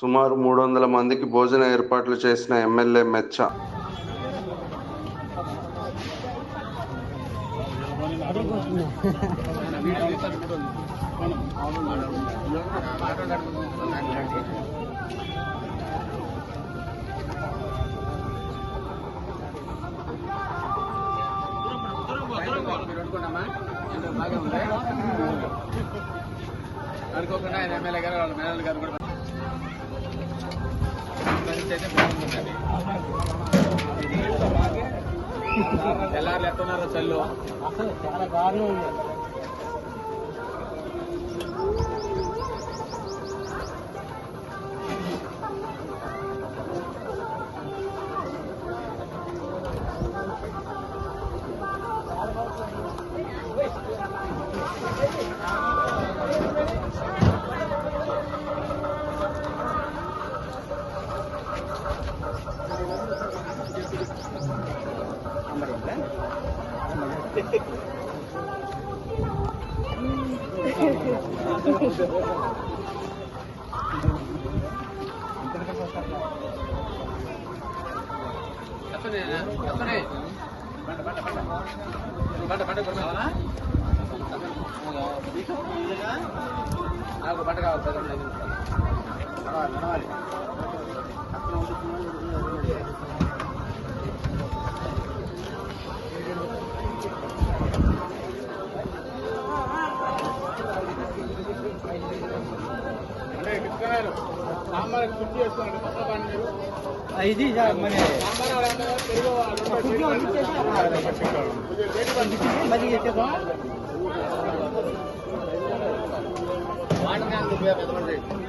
సుమారు మూడు వందల మందికి భోజన ఏర్పాట్లు చేసిన ఎమ్మెల్యే మెచ్చ. అనుకోకుండా ఆయన ఎమ్మెల్యే గారు వాళ్ళ మేనల్ గారు కూడా పరిస్థితి అయితే బాగుంటుందండి తెల్లారులు ఎట్టున్నారో చల్లు అసలు చాలా దారుణం ఉంది Thank you. pemerintah apa nih apa nih pada aku pada kau sambar కుర్చీ వేసుకోండి పక్కన పని మీరు. ఇది వాటర్ క్యాన్